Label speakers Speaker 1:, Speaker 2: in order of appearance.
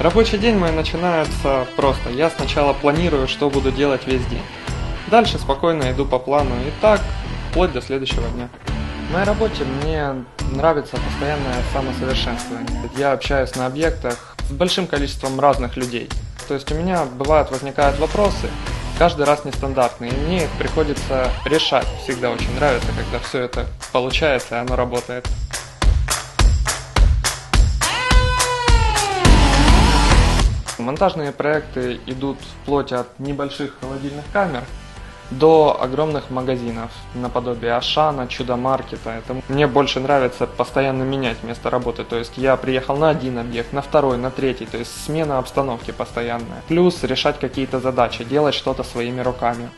Speaker 1: Рабочий день мой начинается просто. Я сначала планирую, что буду делать весь день. Дальше спокойно иду по плану и так, вплоть до следующего дня. В моей работе мне нравится постоянное самосовершенствование. Я общаюсь на объектах с большим количеством разных людей. То есть у меня бывают, возникают вопросы, каждый раз нестандартные, и мне их приходится решать. Всегда очень нравится, когда все это получается и оно работает. Монтажные проекты идут вплоть от небольших холодильных камер до огромных магазинов, наподобие Ашана, Чудо-маркета. Это мне больше нравится постоянно менять место работы. То есть я приехал на один объект, на второй, на третий. То есть смена обстановки постоянная. Плюс решать какие-то задачи, делать что-то своими руками.